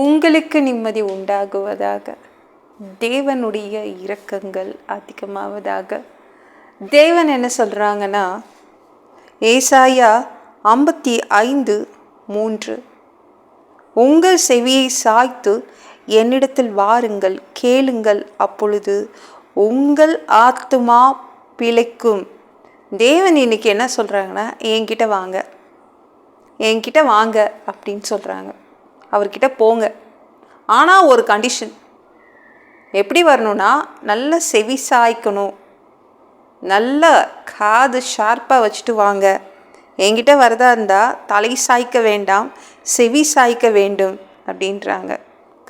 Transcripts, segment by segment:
உங்களுக்கு நிம்மதி உண்டாகுவதாக. தேவனுடைய இரக்கங்கள் அதிகமாவதாக. தேவன் என்ன சொல்கிறாங்கன்னா ஏசாயா ஐம்பத்தி ஐந்து மூன்று. உங்கள் செவியை சாய்த்து என்னிடத்தில் வாருங்கள் கேளுங்கள் அப்பொழுது உங்கள் ஆத்துமா பிழைக்கும். தேவன் இன்னைக்கு என்ன சொல்கிறாங்கன்னா என்கிட்ட வாங்க என்கிட்ட வாங்க அப்படின்னு சொல்கிறாங்க அவர்கிட்ட போங்க. ஆனால் ஒரு கண்டிஷன் எப்படி வரணும்னா நல்ல செவி சாய்க்கணும். நல்ல காது ஷார்ப்பாக வச்சுட்டு வாங்க. என்கிட்ட வரதா இருந்தால் தலை சாய்க்க வேண்டாம் செவி சாய்க்க வேண்டும் அப்படின்றாங்க.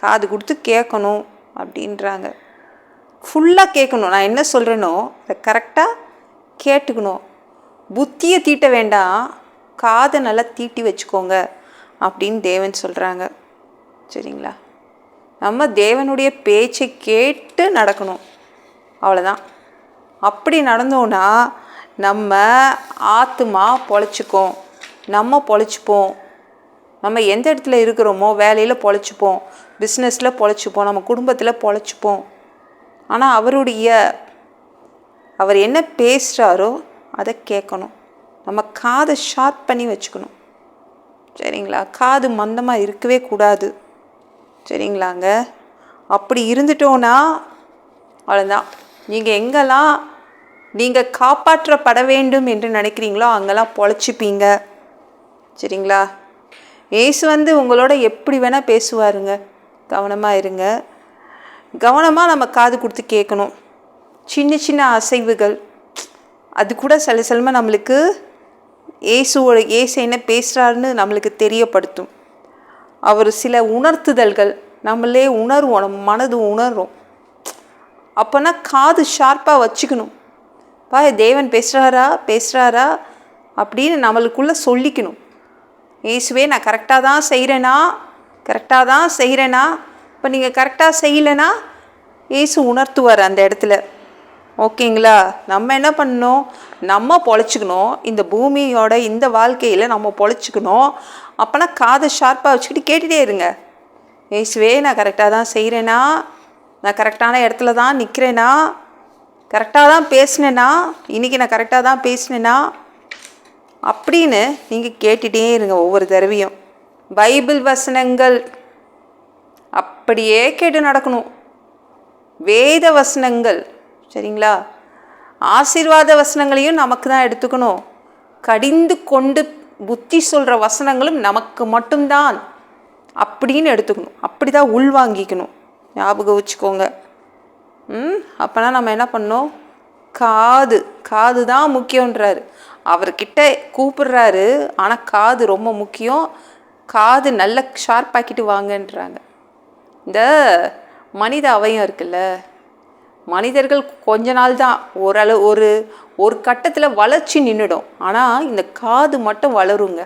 காது கொடுத்து கேட்கணும் அப்படின்றாங்க. ஃபுல்லாக கேட்கணும். நான் என்ன சொல்கிறேனோ அதை கரெக்டாக கேட்டுக்கணும். புத்தியை தீட்ட வேண்டாம். காதை நல்லா தீட்டி வச்சுக்கோங்க. அப்படின்னு தேவன் சொல்கிறாங்க சரிங்களா? நம்ம தேவனுடைய பேச்சை கேட்டு நடக்கணும். அவ்வளோதான் அப்படி நடந்தோன்னா நம்ம ஆத்துமா பொழைச்சிக்கும். நம்ம பொழைச்சிப்போம். நம்ம எந்த இடத்துல இருக்கிறோமோ வேலையில் பொழைச்சிப்போம். பிஸ்னஸில் பொழைச்சிப்போம். நம்ம குடும்பத்தில் பொழைச்சிப்போம். ஆனால் அவருடைய அவர் என்ன பேசுகிறாரோ அதை கேட்கணும். நம்ம காதை ஷார்ப் பண்ணி வச்சுக்கணும். சரிங்களா? காது மந்தமாக இருக்கவே கூடாது. சரிங்களாங்க? அப்படி இருந்துட்டோன்னா அவ்வளோதான் நீங்கள் எங்கெல்லாம் நீங்கள் காப்பாற்றப்பட வேண்டும் என்று நினைக்கிறீங்களோ அங்கெல்லாம் பொழைச்சிப்பீங்க. சரிங்களா? ஏசு வந்து உங்களோட எப்படி வேணால் பேசுவாருங்க. கவனமாக இருங்க. கவனமாக நம்ம காது கொடுத்து கேட்கணும். சின்ன சின்ன அசைவுகள். அது கூட சில சிலமாக நம்மளுக்கு இயேசுவோட இயேசு என்ன பேசுகிறாருன்னு நம்மளுக்கு தெரியப்படுத்தும். அவர் சில உணர்த்துதல்கள் நம்மளே உணர்வோம் நம்ம மனது உணர்றோம். அப்போனா காது ஷார்ப்பாக வச்சுக்கணும். பா தேவன் பேசுகிறாரா பேசுகிறாரா அப்படின்னு நம்மளுக்குள்ளே சொல்லிக்கணும். இயேசுவே நான் கரெக்டாக தான் செய்கிறேனா கரெக்டாக தான் செய்கிறேனா இப்போ நீங்கள் கரெக்டாக செய்யலைனா இயேசு உணர்த்துவார் அந்த இடத்துல. ஓகேங்களா? நம்ம என்ன பண்ணணும்? நம்ம பொழைச்சிக்கணும் இந்த பூமியோட இந்த வாழ்க்கையில் நம்ம பொழைச்சிக்கணும் அப்போனா காதை ஷார்ப்பாக வச்சுக்கிட்டு கேட்டுகிட்டே இருங்க. ஏசுவே நான் கரெக்டாக தான் செய்கிறேனா நான் கரெக்டான இடத்துல தான் நிற்கிறேனா கரெக்டாக தான் பேசினேனா? இன்றைக்கி நான் கரெக்டாக தான் பேசினேனா? அப்படின்னு நீங்கள் கேட்டுகிட்டே இருங்க ஒவ்வொரு தடவையும். பைபிள் வசனங்கள் அப்படியே கேட்டு நடக்கணும். வேத வசனங்கள் சரிங்களா? ஆசீர்வாத வசனங்களையும் நமக்கு தான் எடுத்துக்கணும். கடிந்து கொண்டு புத்தி சொல்கிற வசனங்களும் நமக்கு மட்டும்தான் அப்படின்னு எடுத்துக்கணும். அப்படி தான் உள்வாங்கிக்கணும் ஞாபகம் வச்சுக்கோங்க. ம் அப்போனா நம்ம என்ன பண்ணோம் காது காது தான் முக்கியன்றாரு அவர்கிட்ட கூப்பிடுறாரு. ஆனால் காது ரொம்ப முக்கியம். காது நல்ல ஷார்ப்பாக்கிட்டு வாங்கன்றாங்க. இந்த மனித அவயம் இருக்குல்ல? மனிதர்கள் கொஞ்ச நாள் தான் ஓரளவு ஒரு ஒரு கட்டத்தில் வளர்ச்சி நின்றுடும் ஆனால் இந்த காது மட்டும் வளருங்க.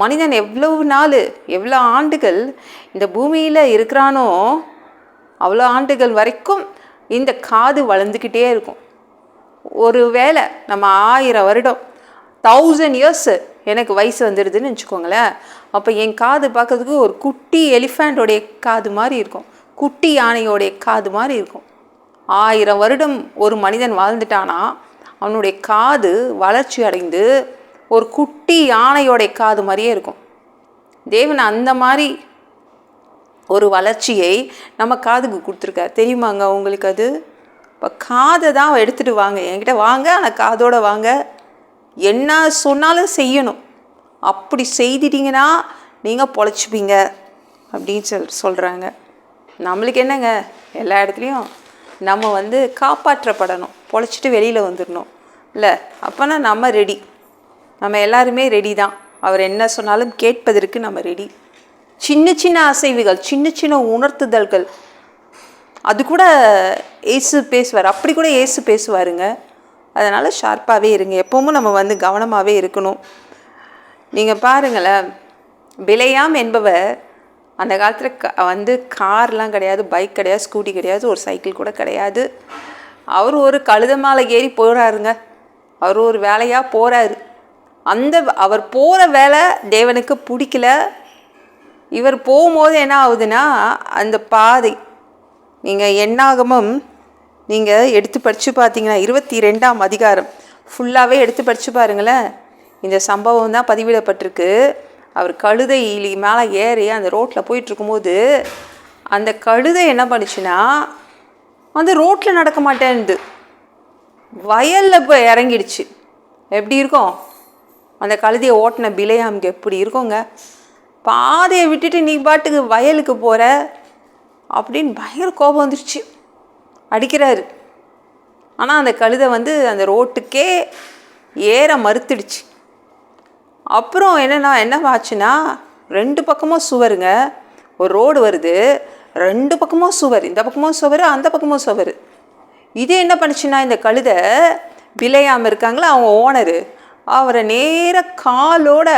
மனிதன் எவ்வளவு நாள் எவ்வளோ ஆண்டுகள் இந்த பூமியில் இருக்கிறானோ அவ்வளோ ஆண்டுகள் வரைக்கும் இந்த காது வளர்ந்துக்கிட்டே இருக்கும். ஒரு வேளை நம்ம ஆயிரம் வருடம் தௌசண்ட் இயர்ஸ் எனக்கு வயசு வந்துடுதுன்னு வச்சுக்கோங்களேன். அப்போ என் காது பார்க்கறதுக்கு ஒரு குட்டி எலிஃபேண்டோடைய காது மாதிரி இருக்கும். குட்டி யானையோடைய காது மாதிரி இருக்கும். ஆயிரம் வருடம் ஒரு மனிதன் வாழ்ந்துட்டானா? அவனுடைய காது வளர்ச்சி அடைந்து ஒரு குட்டி யானையோடைய காது மாதிரியே இருக்கும். தேவன் அந்த மாதிரி ஒரு வளர்ச்சியை நம்ம காதுக்கு கொடுத்துருக்காரு. தெரியுமாங்க உங்களுக்கு அது? இப்போ காதை தான் எடுத்துகிட்டு வாங்க. என்கிட்ட வாங்க ஆனால் காதோடு வாங்க. என்ன சொன்னாலும் செய்யணும். அப்படி செய்துட்டீங்கன்னா நீங்கள் பொழைச்சிப்பீங்க அப்படின்னு சொல் சொல்கிறாங்க நம்மளுக்கு என்னங்க? எல்லா இடத்துலையும் நம்ம வந்து காப்பாற்றப்படணும். பொழைச்சிட்டு வெளியில் வந்துடணும் இல்லை அப்போனா நம்ம ரெடி நம்ம எல்லாருமே ரெடி தான். அவர் என்ன சொன்னாலும் கேட்பதற்கு நம்ம ரெடி சின்ன சின்ன அசைவுகள் சின்ன சின்ன உணர்த்துதல்கள். அது கூட ஏசு பேசுவார். அப்படி கூட ஏசு பேசுவாருங்க. அதனால் ஷார்ப்பாகவே இருங்க. எப்போவும் நம்ம வந்து கவனமாகவே இருக்கணும். நீங்கள் பாருங்களேன். பிலையாம் என்பவர் அந்த காலத்தில் க வந்து கார்லாம் கிடையாது பைக் கிடையாது ஸ்கூட்டி கிடையாது ஒரு சைக்கிள் கூட கிடையாது. அவர் ஒரு கழுத மேலே ஏறி போகிறாருங்க அவர் ஒரு வேலையாக போகிறாரு அந்த அவர் போகிற வேலை தேவனுக்கு பிடிக்கல. இவர் போகும்போது என்ன ஆகுதுன்னா அந்த பாதை நீங்கள் எண்ணாகமம் நீங்கள் எடுத்து படித்து பார்த்தீங்கன்னா இருபத்தி ரெண்டாம் அதிகாரம் ஃபுல்லாகவே எடுத்து படித்து பாருங்களேன். இந்த சம்பவம் தான் பதிவிடப்பட்டிருக்கு. அவர் கழுதை இலி மேலே ஏறி அந்த ரோட்டில் போயிட்டுருக்கும்போது அந்த கழுதை என்ன பண்ணுச்சுன்னா அந்த ரோட்டில் நடக்க மாட்டேன்து வயலில் இப்போ இறங்கிடுச்சு. எப்படி இருக்கும்? அந்த கழுதையை ஓட்டின பிலையாமுக்கு எப்படி இருக்குங்க? பாதையை விட்டுட்டு நீ பாட்டுக்கு வயலுக்கு போகிற அப்படின்னு பயங்கர கோபம் வந்துருச்சு. அடிக்கிறாரு. ஆனால் அந்த கழுதை வந்து அந்த ரோட்டுக்கே ஏற மறுத்துடுச்சு. அப்புறம் என்னன்னா என்ன ஆச்சுன்னா ரெண்டு பக்கமும் சுவருங்க. ஒரு ரோடு வருது. ரெண்டு பக்கமும் சுவர். இந்த பக்கமும் சுவர் அந்த பக்கமும் சுவர். இது என்ன பண்ணுச்சுன்னா இந்த கழுதை விளையாமல் இருக்காங்களா அவங்க ஓனரு. அவரை நேர காலோட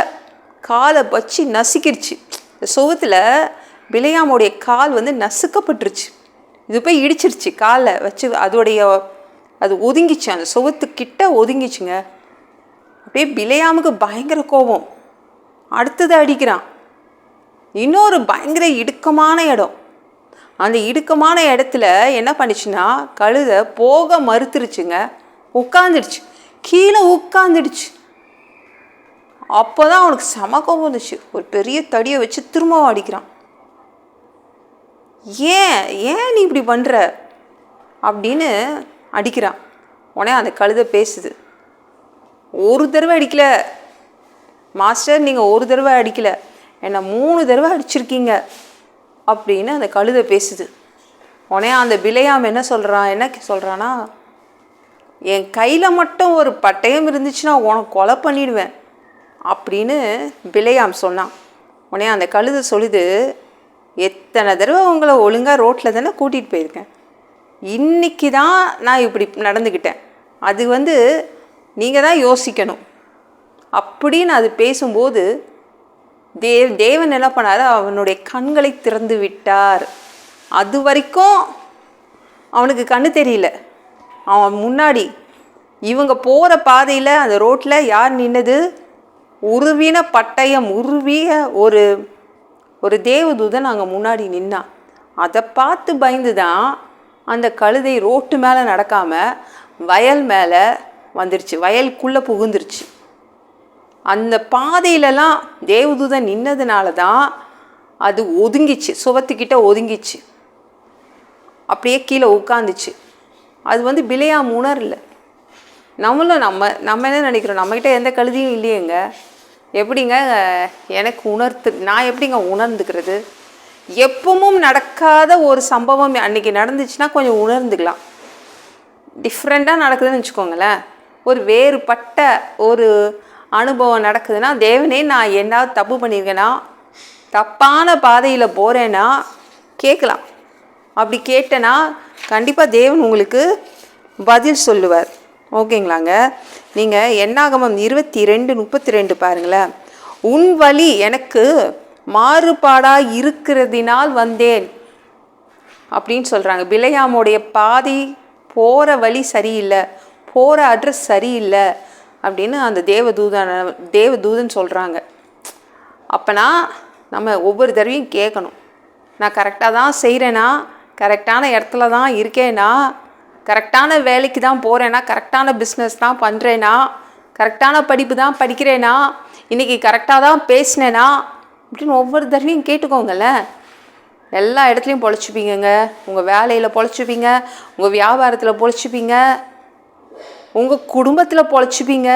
காலை வச்சு நசுக்கிடுச்சு. இந்த சுவத்தில் விளையாமுடைய கால் வந்து நசுக்கப்பட்டுருச்சு. இது போய் இடிச்சிருச்சு. காலை வச்சு அதோடைய அது ஒதுங்கிச்சு. அந்த சுவத்துக்கிட்ட ஒதுங்கிச்சுங்க. அப்படியே பிலையாமுக்கு பயங்கர கோபம். அடுத்தது அடிக்கிறான். இன்னொரு பயங்கர இடுக்கமான இடம். அந்த இடுக்கமான இடத்துல என்ன பண்ணுச்சுன்னா கழுதை போக மறுத்துருச்சுங்க. உட்காந்துடுச்சு கீழே உட்காந்துடுச்சு அப்போ தான் அவனுக்கு செம கோபம் வந்துச்சு. ஒரு பெரிய தடியை வச்சு திரும்பவும் அடிக்கிறான். ஏன் ஏன் நீ இப்படி பண்ணுற அப்படின்னு அடிக்கிறான். உடனே அந்த கழுதை பேசுது. ஒரு தடவை அடிக்கல. மாஸ்டர் நீங்கள் ஒரு தடவை அடிக்கல. என்னை மூணு தடவை அடிச்சிருக்கீங்க. அப்படின்னு அந்த கழுதை பேசுது. உடனே அந்த பிளையாம் என்ன சொல்கிறான் என்ன சொல்கிறான்னா என் கையில் மட்டும் ஒரு பட்டயம் இருந்துச்சுன்னா உனக்கு கொலை பண்ணிடுவேன். அப்படின்னு பிளையாம் சொன்னான். உடனே அந்த கழுதை சொல்லுது எத்தனை தடவை உங்களை ஒழுங்காக ரோட்டில் தானே கூட்டிகிட்டு போயிருக்கேன். இன்னைக்கு தான் நான் இப்படி நடந்துக்கிட்டேன். அது வந்து நீங்கள் தான் யோசிக்கணும். அப்படின்னு அது பேசும்போது தேவ் தேவன் என்ன பண்ணார்? அவனுடைய கண்களை திறந்து விட்டார். அது வரைக்கும் அவனுக்கு கண்ணு தெரியல. அவன் முன்னாடி இவங்க போகிற பாதையில் அந்த ரோட்டில் யார் நின்னது? உருவின பட்டயம் உருவிய ஒரு ஒரு தேவதூதன் அங்கே முன்னாடி நின்னான் அதை பார்த்து பயந்து தான் அந்த கழுதை ரோட்டு மேலே நடக்காமல் வயல் மேலே வந்துருச்சு. வயலுக்குள்ளே புகுந்துருச்சு. அந்த பாதையிலலாம் தேவதூதன் நின்னதுனால தான் அது ஒதுங்கிச்சு. சுவத்துக்கிட்ட ஒதுங்கிச்சு. அப்படியே கீழே உட்காந்துச்சு. அது வந்து பிழையாக உணரல. நம்மளும் நம்ம நம்ம என்ன நினைக்கிறோம்? நம்மக்கிட்ட எந்த கழுதியும் இல்லையேங்க. எப்படிங்க எனக்கு உணர்த்து நான் எப்படிங்க உணர்ந்துக்கிறது? எப்பவும் நடக்காத ஒரு சம்பவம் அன்றைக்கி நடந்துச்சுன்னா கொஞ்சம் உணர்ந்துக்கலாம். டிஃப்ரெண்ட்டாக நடக்குதுன்னு வச்சுக்கோங்களேன். ஒரு வேறுபட்ட ஒரு அனுபவம் நடக்குதுன்னா தேவனே நான் என்ன தப்பு பண்ணியிருக்கேன்னா தப்பான பாதையில் போகிறேன்னா கேட்கலாம். அப்படி கேட்டேன்னா கண்டிப்பாக தேவன் உங்களுக்கு பதில் சொல்லுவார். ஓகேங்களாங்க? நீங்கள் எண்ணாகமம் இருபத்தி ரெண்டு முப்பத்தி ரெண்டு பாருங்களேன். உன் வழி எனக்கு மாறுபாடாக இருக்கிறதினால் வந்தேன். அப்படின்னு சொல்கிறாங்க பிளையாமுடைய பாதி போகிற வழி சரியில்லை. போகிற அட்ரஸ் சரியில்லை அப்படின்னு அந்த தேவதூதன் தேவதூதன் சொல்கிறாங்க அப்போனா நம்ம ஒவ்வொரு தடவையும் கேட்கணும். நான் கரெக்டாக தான் செய்கிறேனா கரெக்டான இடத்துல தான் இருக்கேனா? கரெக்டான வேலைக்கு தான் போகிறேன்னா கரெக்டான பிஸ்னஸ் தான் பண்ணுறேனா கரெக்டான படிப்பு தான் படிக்கிறேனா? இன்றைக்கி கரெக்டாக தான் பேசினேனா? அப்படின்னு ஒவ்வொரு தடவையும் கேட்டுக்கோங்களேன் எல்லா இடத்துலையும் பொழைச்சிப்பீங்கங்க. உங்கள் வேலையில் பொழைச்சிப்பீங்க. உங்கள் வியாபாரத்தில் பொழைச்சிப்பீங்க. உங்கள் குடும்பத்தில் பொழைச்சிப்பீங்க.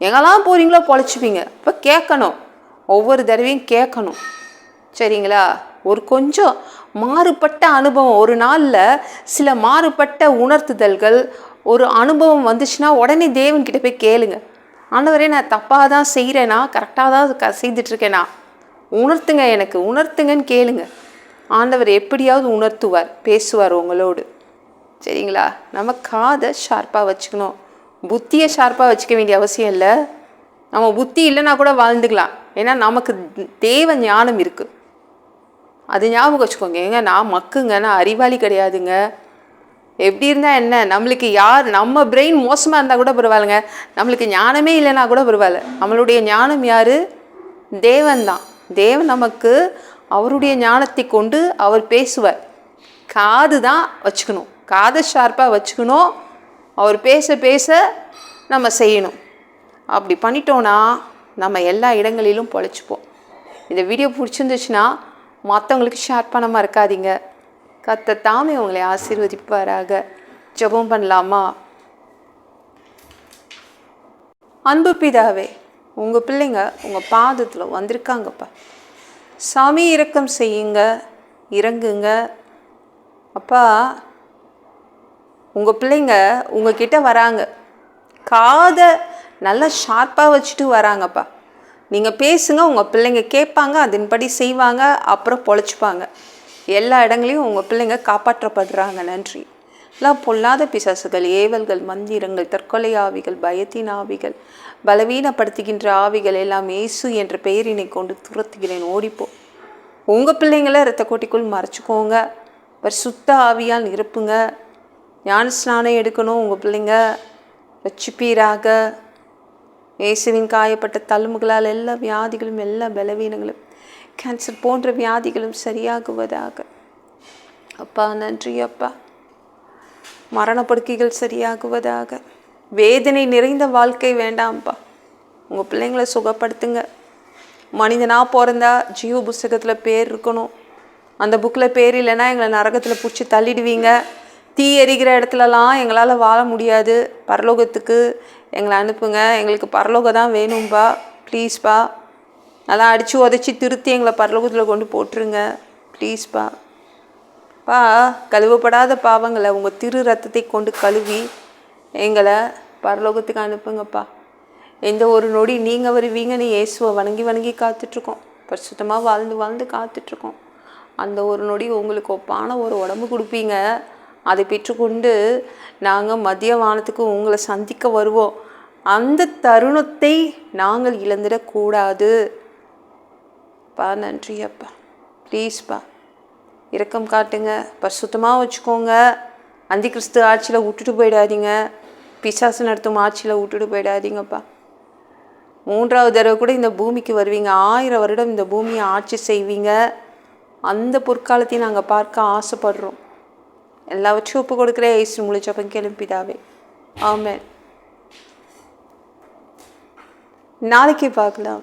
எங்கெல்லாம் போகிறீங்களோ பொழைச்சிப்பீங்க. இப்போ கேட்கணும். ஒவ்வொரு தடவையும் கேட்கணும். சரிங்களா? ஒரு கொஞ்சம் மாறுபட்ட அனுபவம். ஒரு நாளில் சில மாறுபட்ட உணர்த்துதல்கள் ஒரு அனுபவம் வந்துச்சுன்னா உடனே தேவன்கிட்ட போய் கேளுங்க. ஆண்டவரே நான் தப்பாக தான் செய்கிறேனா கரெக்டாக தான் க செய்துட்ருக்கேனா உணர்த்துங்க எனக்கு. உணர்த்துங்கன்னு கேளுங்க. ஆண்டவர் எப்படியாவது உணர்த்துவார் பேசுவார் உங்களோடு. சரிங்களா? நம்ம காதை ஷார்ப்பாக வச்சுக்கணும். புத்தியை ஷார்ப்பாக வச்சுக்க வேண்டிய அவசியம் இல்லை. நம்ம புத்தி இல்லைன்னா கூட வாழ்ந்துக்கலாம். ஏன்னா நமக்கு தேவ ஞானம் இருக்குது அது ஞாபகம் வச்சுக்கோங்க. ஏங்க நான் மக்குங்க நான் அறிவாளி கிடையாதுங்க. எப்படி இருந்தால் என்ன? நம்மளுக்கு யார் நம்ம பிரெயின் மோசமாக இருந்தால் கூட பரவாயில்லைங்க. நம்மளுக்கு ஞானமே இல்லைன்னா கூட பரவாயில்ல. நம்மளுடைய ஞானம் யார்? தேவன் தான். தேவன் நமக்கு அவருடைய ஞானத்தை கொண்டு அவர் பேசுவார். காது தான் வச்சுக்கணும். காதை ஷார்ப்பாக வச்சுக்கணும். அவர் பேச பேச நம்ம செய்யணும். அப்படி பண்ணிட்டோன்னா நம்ம எல்லா இடங்களிலும் பொழைச்சிப்போம். இந்த வீடியோ பிடிச்சிருந்துச்சுன்னா மற்றவங்களுக்கு ஷேர் பண்ணாமல் இருக்காதீங்க கத்த தாமே உங்களை ஆசீர்வதிப்பாராக. ஜெபம் பண்ணலாமா? அன்பு பிதாவே உங்கள் பிள்ளைங்க உங்கள் பாதத்தில் வந்திருக்காங்கப்பா. சாமி இறக்கம் செய்யுங்க இறங்குங்க. அப்பா உங்கள் பிள்ளைங்க உங்ககிட்ட வராங்க. காதை நல்லா ஷார்ப்பாக வச்சுட்டு வராங்கப்பா. நீங்கள் பேசுங்க உங்கள் பிள்ளைங்க கேட்பாங்க அதன்படி செய்வாங்க அப்புறம் பொழைச்சிப்பாங்க. எல்லா இடங்களையும் உங்கள் பிள்ளைங்க காப்பாற்றப்படுறாங்க. நன்றி. எல்லாம் பொல்லாத பிசாசுகள் ஏவல்கள் மந்திரங்கள் தற்கொலை ஆவிகள் பயத்தின் ஆவிகள் பலவீனப்படுத்துகின்ற ஆவிகள் எல்லாம் இயேசு என்ற பெயரினை கொண்டு துரத்துகிறேன். ஓடிப்போ. உங்கள் பிள்ளைங்கள ரத்த கோட்டிக்குள் மறைச்சிக்கோங்க. சுத்த ஆவியால் நிரப்புங்க. ஞான ஸ்நானம் எடுக்கணும். உங்கள் பிள்ளைங்க வச்சுப்பீராக. இயேசுவின் காயப்பட்ட தழும்புகளால் எல்லா வியாதிகளும் எல்லா பலவீனங்களும் கேன்சர் போன்ற வியாதிகளும் சரியாகுவதாக. அப்பா நன்றி அப்பா. மரணப்படுக்கைகள் சரியாகுவதாக. வேதனை நிறைந்த வாழ்க்கை வேண்டாம்ப்பா உங்கள் பிள்ளைங்களை சுகப்படுத்துங்க. மனிதனாக பிறந்தா ஜீவ புஸ்தகத்தில் பேர் இருக்கணும். அந்த புக்கில் பேர் இல்லைன்னா எங்களை நரகத்தில் பிடிச்சி தள்ளிடுவீங்க. தீ எரிகிற இடத்துலலாம் எங்களால் வாழ முடியாது. பரலோகத்துக்கு எங்களை அனுப்புங்க. எங்களுக்கு பரலோகம் தான் வேணும்பா ப்ளீஸ்ப்பா நல்லா அடித்து உதச்சி திருத்தி எங்களை பரலோகத்தில் கொண்டு போட்டுருங்க. ப்ளீஸ்ப்பா பா. கழுவப்படாத பாவங்களை உங்கள் திரு ரத்தத்தை கொண்டு கழுவி எங்களை பரலோகத்துக்கு அனுப்புங்கப்பா எந்த ஒரு நொடி நீங்கள் வருவீங்கன்னு இயேசுவை வணங்கி வணங்கி காத்துட்ருக்கோம். பரிசுத்தமாக வாழ்ந்து வாழ்ந்து காத்துட்ருக்கோம். அந்த ஒரு நொடி உங்களுக்கு ஒப்பான ஒரு உடம்பு கொடுப்பீங்க. அதை பெற்றுக்கொண்டு நாங்கள் மதிய வானத்துக்கு உங்களை சந்திக்க வருவோம். அந்த தருணத்தை நாங்கள் இழந்துடக்கூடாது. பா நன்றி அப்பா. ப்ளீஸ்ப்பா இரக்கம் காட்டுங்க. பரிசுத்தமாக வச்சுக்கோங்க. அந்தி கிறிஸ்து ஆட்சியில் விட்டுட்டு போயிடாதீங்க. பிசாசு நடத்தும் ஆட்சியில் விட்டுட்டு போயிடாதீங்கப்பா. மூன்றாவது தடவை கூட இந்த பூமிக்கு வருவீங்க. ஆயிரம் வருடம் இந்த பூமியை ஆட்சி செய்வீங்க. அந்த பொற்காலத்தையும் நாங்கள் பார்க்க ஆசைப்படுறோம். எல்லாவற்றையும் ஒப்பு கொடுக்குற ஏசு முழிச்சப்பன் கிளம்பிதாவே ஆமென் நாளைக்கு பார்க்கலாம்